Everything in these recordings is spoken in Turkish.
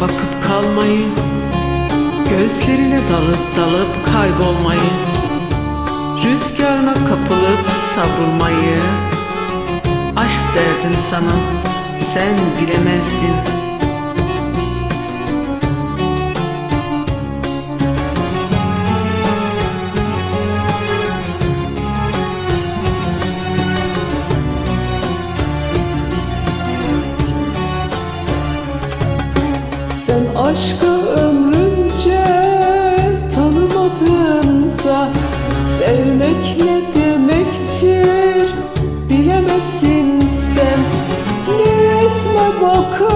Bakıp kalmayı Gözlerine dalıp dalıp kaybolmayı Rüzgarına kapılıp savrulmayı Aşk derdim sana sen bilemezdin aşkı ömrünce tanımadınsa Sevmek ne demektir bilemezsin sen. Bir resme bakıp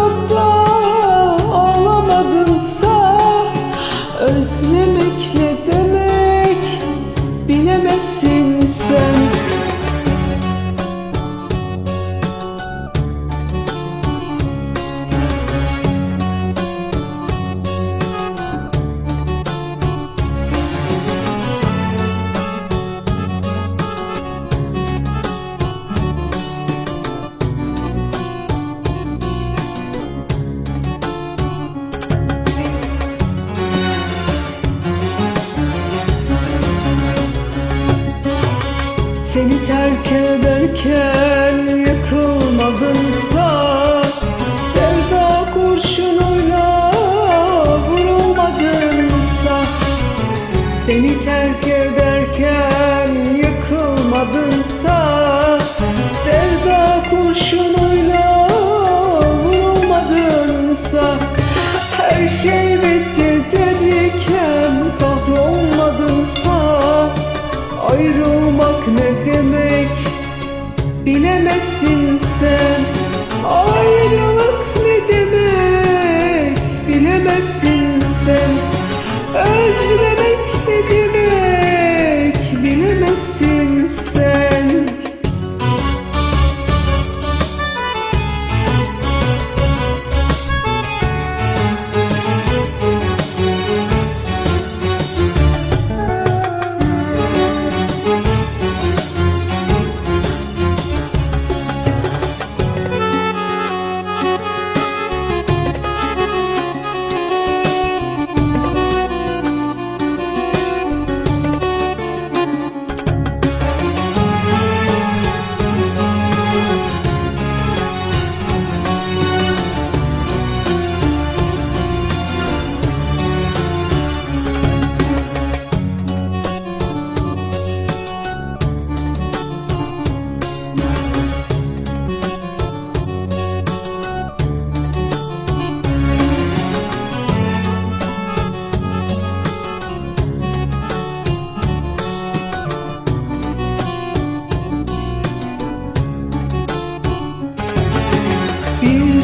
terk ederken yıkılmadınsa Sevda kurşunuyla vurulmadınsa Seni terk ederken yıkılmadınsa Sevda kurşunuyla vurulmadınsa Her şey bitti derken kahrolmadınsa Ayrılmak ne demek bilemezsin sen. Ayrılık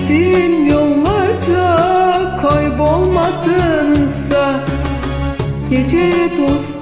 Bildiğin yollarda kaybolmadınsa Gece dost